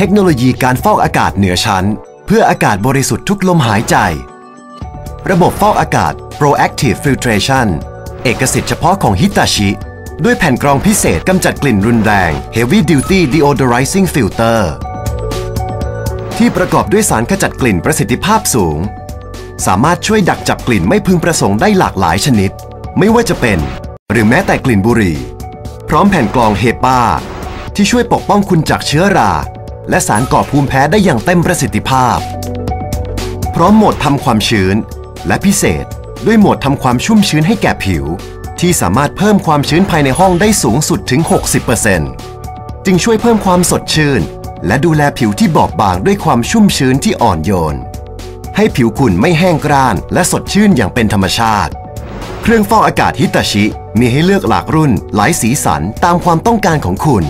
เทคโนโลยีการฟอกอากาศเหนือชั้น เพื่ออากาศบริสุทธิ์ทุกลมหายใจ ระบบฟอกอากาศ Proactive Filtration เอกสิทธิ์เฉพาะของฮิตาชิ ด้วยแผ่นกรองพิเศษกำจัดกลิ่นรุนแรง Heavy Duty Deodorizing Filter ที่ประกอบด้วยสารขจัดกลิ่นประสิทธิภาพสูง สามารถช่วยดักจับกลิ่นไม่พึงประสงค์ได้หลากหลายชนิด ไม่ว่าจะเป็น หรือแม้แต่กลิ่นบุหรี่ พร้อมแผ่นกรองเฮปาที่ช่วยปกป้องคุณจากเชื้อรา และสารก่อภูมิแพ้ได้อย่างเต็มประสิทธิภาพ พร้อมโหมดทำความชื้น และพิเศษด้วยโหมดทำความชุ่มชื้นให้แก่ผิว ที่สามารถเพิ่มความชื้นภายในห้องได้สูงสุดถึง 60%จึงช่วยเพิ่มความสดชื่น และดูแลผิวที่บอบบางด้วยความชุ่มชื้นที่อ่อนโยน ให้ผิวคุณไม่แห้งกร้าน และสดชื่นอย่างเป็นธรรมชาติ เครื่องฟอกอากาศฮิตาชิ มีให้เลือกหลากรุ่นหลายสีสันตามความต้องการของคุณ